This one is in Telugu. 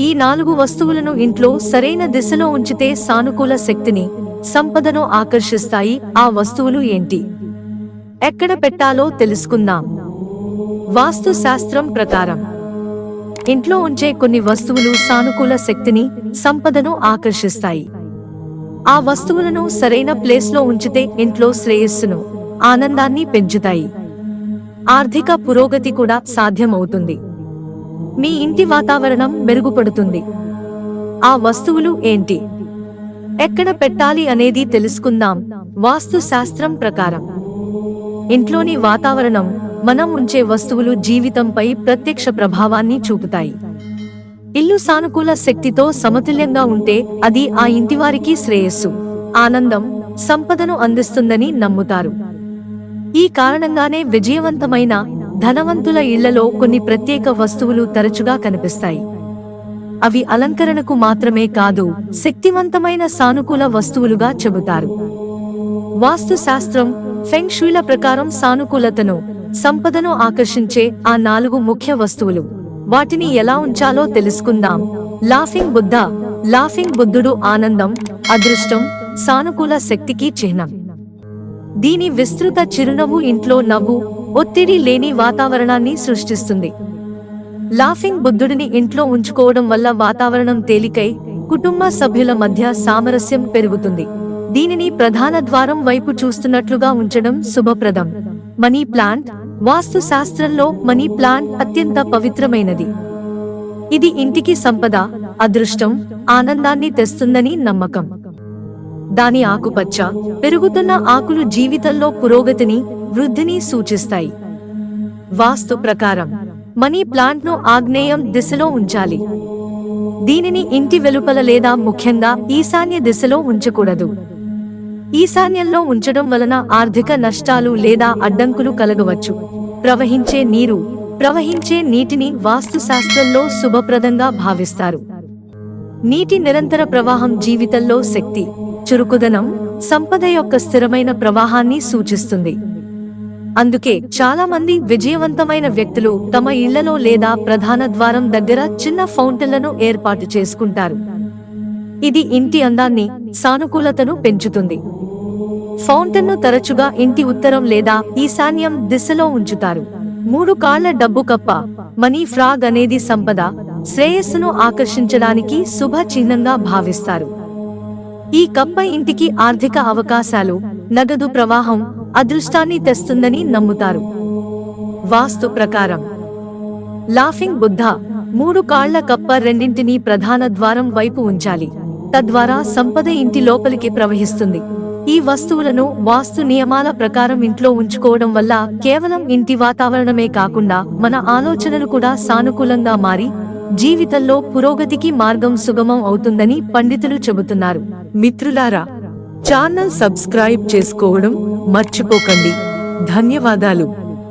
ఈ నాలుగు వస్తువులను ఇంట్లో సరైన దిశలో ఉంచితే సానుకూల శక్తిని సంపదను ఆకర్షిస్తాయి. ఆ వస్తువులు ఏంటి? ఎక్కడ పెట్టాలో తెలుసుకుందాం. వాస్తు శాస్త్రం ప్రకారం ఇంట్లో ఉంచే కొన్ని వస్తువులు సానుకూల శక్తిని సంపదను ఆకర్షిస్తాయి. ఆ వస్తువులను సరైన ప్లేస్లో ఉంచితే ఇంట్లో శ్రేయస్సును ఆనందాన్ని పెంచుతాయి. ఆర్థిక పురోగతి కూడా సాధ్యమవుతుంది. మీ ఇంటి వాతావరణం మెరుగుపడుతుంది. ఆ వస్తువులు ఏంటి? ఎక్కడ పెట్టాలి అనేది తెలుసుకుందాం. వాస్తు శాస్త్రం ప్రకారం. ఇంట్లోని వాతావరణం మనం ఉంచే వస్తువులు జీవితంపై ప్రత్యక్ష ప్రభావాన్ని చూపుతాయి. ఇల్లు సానుకూల శక్తితో సమతుల్యంగా ఉంటే అది ఆ ఇంటివారికి శ్రేయస్సు ఆనందం సంపదను అందిస్తుందని నమ్ముతారు. ఈ కారణంగానే విజయవంతమైన ధనవంతుల ఇళ్ళలో కొన్ని ప్రత్యేక వస్తువులు తరచుగా కనిపిస్తాయి. అవి అలంకరణకు మాత్రమే కాదు శక్తివంతమైన సానుకూల వస్తువులుగా చెబుతారు. వాస్తు శాస్త్రం ప్రకారం సానుకూలతను సంపదను ఆకర్షించే ఆ నాలుగు ముఖ్య వస్తువులు. వాటిని ఎలా ఉంచాలో తెలుసుకుందాం. లాఫింగ్ బుద్ధ లాఫింగ్ బుద్ధుడు ఆనందం అదృష్టం సానుకూల శక్తికి చిహ్నం. దీని విస్తృత చిరునవ్వు ఇంట్లో నవ్వు ఒత్తిడి లేని వాతావరణాన్ని సృష్టిస్తుంది. లాఫింగ్ బుద్ధుడిని ఇంట్లో ఉంచుకోవడం వల్ల వాతావరణం తేలికై కుటుంబ సభ్యుల మధ్య సామరస్యం పెరుగుతుంది. దీనిని ప్రధాన ద్వారం వైపు చూస్తున్నట్లుగా ఉంచడం శుభప్రదం. మనీ ప్లాంట్ వాస్తు శాస్త్రంలో మనీ ప్లాంట్ అత్యంత పవిత్రమైనది. ఇది ఇంటికి సంపద అదృష్టం ఆనందాన్ని తెస్తుందని నమ్మకం. దాని ఆకుపచ్చ పెరుగుతున్న ఆకులు జీవితంలో పురోగతిని వృద్ధిని సూచిస్తాయి. వాస్తు ప్రకారం మనీ ప్లాంట్ను ఆగ్నేయం దిశలో ఉంచాలి. దీనిని ఇంటి వెలుపల లేదా ముఖ్యంగా ఈశాన్య దిశలో ఉంచకూడదు. ఈశాన్యంలో ఉంచడం వలన ఆర్థిక నష్టాలు లేదా అడ్డంకులు కలగవచ్చు. ప్రవహించే నీరు ప్రవహించే నీటిని వాస్తు శాస్త్రంలో శుభప్రదంగా భావిస్తారు. నీటి నిరంతర ప్రవాహం జీవితంలో శక్తి చురుకుదనం సంపద యొక్క స్థిరమైన ప్రవాహాన్ని సూచిస్తుంది. అందుకే చాలా మంది విజయవంతమైన వ్యక్తులు తమ ఇళ్ళలో లేదా ప్రధాన ద్వారం దగ్గర చిన్న ఫౌంటైన్లను ఏర్పాటు చేసుకుంటారు. ఇది ఇంటి అందాన్ని సానుకూలతను పెంచుతుంది. ఫౌంటైన్ను తరచుగా ఇంటి ఉత్తరం లేదా ఈశాన్యం దిశలో ఉంచుతారు. మూడు కాళ్ళ డబ్బు కప్ప మనీ ఫ్రాగ్ అనేది సంపద శ్రేయస్సును ఆకర్షించడానికి శుభ చిహ్నంగా భావిస్తారు. ఈ కప్ప ఇంటికి ఆర్థిక అవకాశాలు నగదు ప్రవాహం అదృష్టాన్ని తెస్తుందని నమ్ముతారు. వాస్తు ప్రకారం లాఫింగ్ బుద్ధ మూడు కాళ్ళ కప్ప రెండింటినీ ప్రధాన ద్వారం వైపు ఉంచాలి. తద్వారా సంపద ఇంటి లోపలికి ప్రవహిస్తుంది. ఈ వస్తువులను వాస్తు నియమాల ప్రకారం ఇంట్లో ఉంచుకోవడం వల్ల కేవలం ఇంటి వాతావరణమే కాకుండా మన ఆలోచనలు కూడా సానుకూలంగా మారి జీవితంలో పురోగతికి మార్గం సుగమం అవుతుందని పండితులు చెబుతున్నారు. మిత్రులారా ఛానల్ సబ్స్క్రైబ్ చేసుకోవడం మర్చిపోకండి. ధన్యవాదాలు.